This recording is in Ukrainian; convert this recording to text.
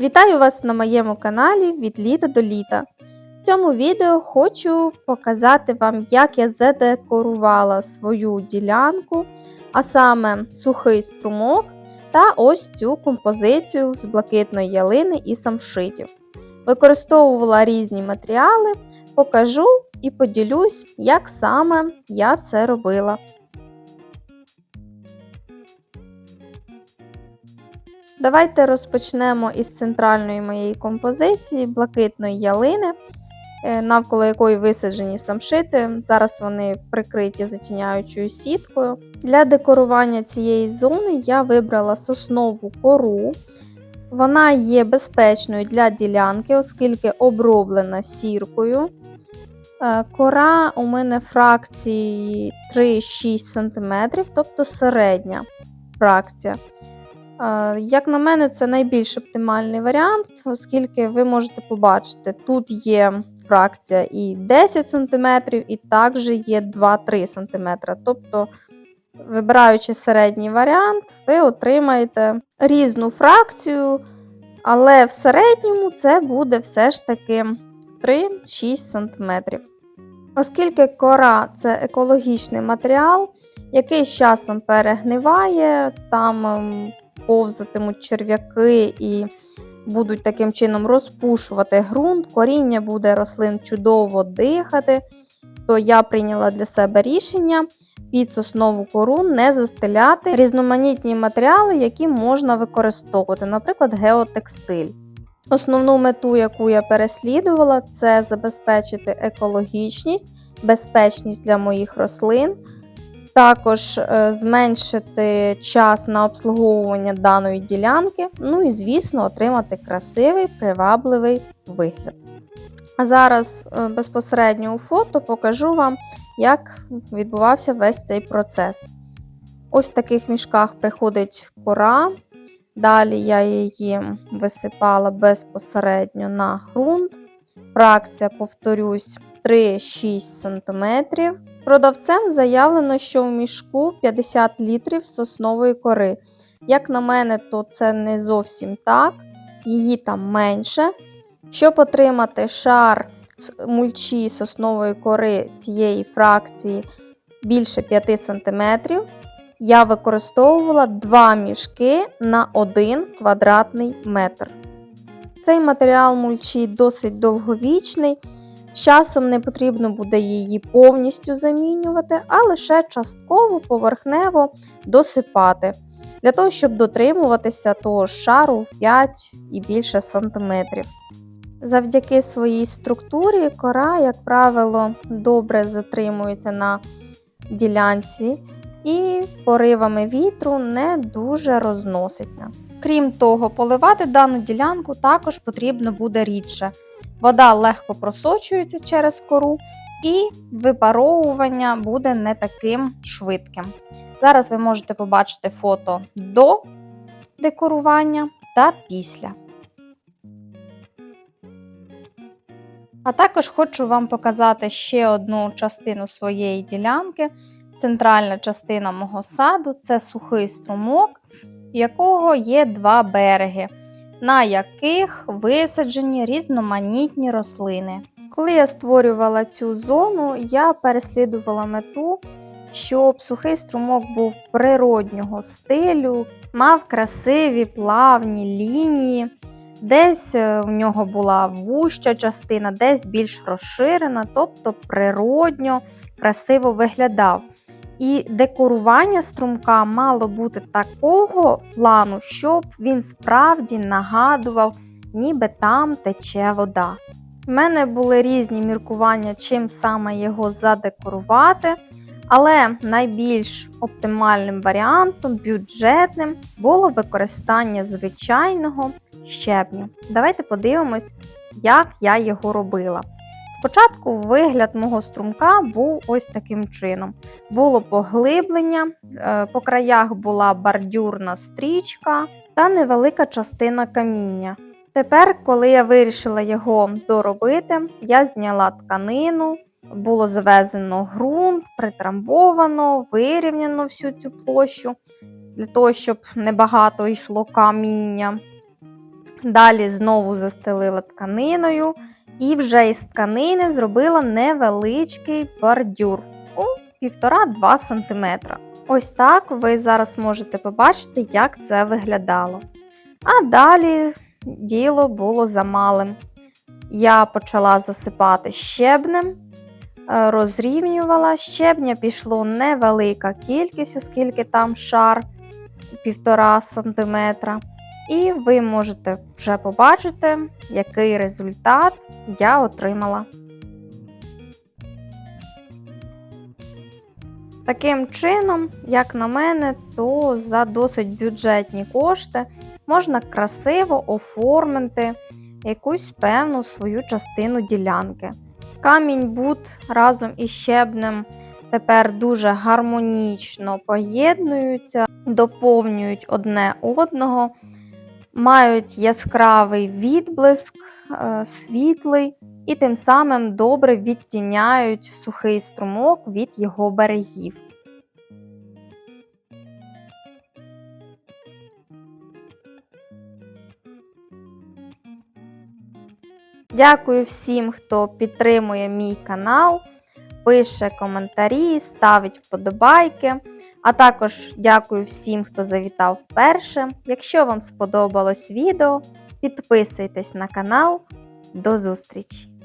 Вітаю вас на моєму каналі від літа до літа. В цьому відео хочу показати вам, як я задекорувала свою ділянку, а саме сухий струмок та ось цю композицію з блакитної ялини і самшитів. Використовувала різні матеріали, покажу і поділюсь, як саме я це робила. Давайте розпочнемо із центральної моєї композиції блакитної ялини, е, навколо якої висаджені самшити. Зараз вони прикриті затіняючою сіткою. Для декорування цієї зони я вибрала соснову кору. Вона є безпечною для ділянки, оскільки оброблена сіркою. Е, Кора у мене фракції 3-6 см, тобто середня фракція. Е, Як на мене, це найбільш оптимальний варіант, оскільки ви можете побачити, тут є фракція і 10 см, і також є 2-3 см. Тобто, вибираючи середній варіант, ви отримаєте різну фракцію, але в середньому це буде все ж таки 3-6 см. Оскільки кора це екологічний матеріал, який з часом перегниває, там ем, повзатимуть черв'яки і будуть таким чином розпушувати ґрунт, коріння буде рослин чудово дихати, то я прийняла для себе рішення під соснову кору не застеляти різноманітні матеріали, які можна використовувати, наприклад, геотекстиль. Основну мету, яку я переслідувала, це забезпечити екологічність, безпечність для моїх рослин, також е, зменшити час на обслуговування даної ділянки, ну і, звісно, отримати красивий, привабливий вигляд. А зараз е, безпосередньо у фото покажу вам, як відбувався весь цей процес. Ось в таких мішках приходить кора. Далі я її висипала безпосередньо на ґрунт. Фракція, повторюсь, 3-6 см. Продавцем заявлено, що в мішку 50 літрів соснової кори. Як на мене, то це не зовсім так, її там менше. Щоб отримати шар мульчі соснової кори цієї фракції більше 5 см, я використовувала 2 мішки на 1 квадратний метр. Цей матеріал мульчі досить довговічний. З часом не потрібно буде її повністю замінювати, а лише частково поверхнево досипати, для того, щоб дотримуватися того шару в 5 і більше сантиметрів. Завдяки своїй структурі кора, як правило, добре затримується на ділянці і поривами вітру не дуже розноситься. Крім того, поливати дану ділянку також потрібно буде рідше. Вода легко просочується через кору, і випаровування буде не таким швидким. Зараз ви можете побачити фото до декорування та після. А також хочу вам показати ще одну частину своєї ділянки. Центральна частина мого саду це сухий струмок, у якого є два береги, на яких висаджені різноманітні рослини. Коли я створювала цю зону, я переслідувала мету, щоб сухий струмок був природнього стилю, мав красиві плавні лінії. Десь е, в нього була вуща частина, десь більш розширена, тобто природньо, красиво виглядав. І декорування струмка мало бути такого плану, щоб він справді нагадував, ніби там тече вода. У мене були різні міркування, чим саме його задекорувати. Але найбільш оптимальним варіантом, бюджетним, було використання звичайного щебню. Давайте подивимось, як я його робила. Спочатку вигляд мого струмка був ось таким чином: було поглиблення, е, по краях була бордюрна стрічка та невелика частина каміння. Тепер, коли я вирішила його доробити, я зняла тканину, було завезено ґрунт, притрамбовано, вирівняно всю цю площу, для того, щоб небагато йшло каміння. Далі знову застелила тканиною і вже із тканини зробила невеличкий бордюр у 1,5-2 см. Ось так ви зараз можете побачити, як це виглядало. А далі діло було за малим. Я почала засипати щебнем, е, розрівнювала. Щебня пішло невелика кількість, оскільки там шар 1,5 см. І ви можете вже побачити, який результат я отримала. Таким чином, як на мене, то за досить бюджетні кошти можна красиво оформити якусь певну свою частину ділянки. Камінь бут разом із щебнем тепер дуже гармонічно поєднуються, доповнюють одне одного, мають яскравий відблиск, е, світлий і тим самим добре відтіняють сухий струмок від його берегів. Дякую всім, хто підтримує мій канал, пише коментарі, ставить вподобайки. А також дякую всім, хто завітав вперше. Якщо вам сподобалось відео, підписуйтесь на канал. До зустрічі!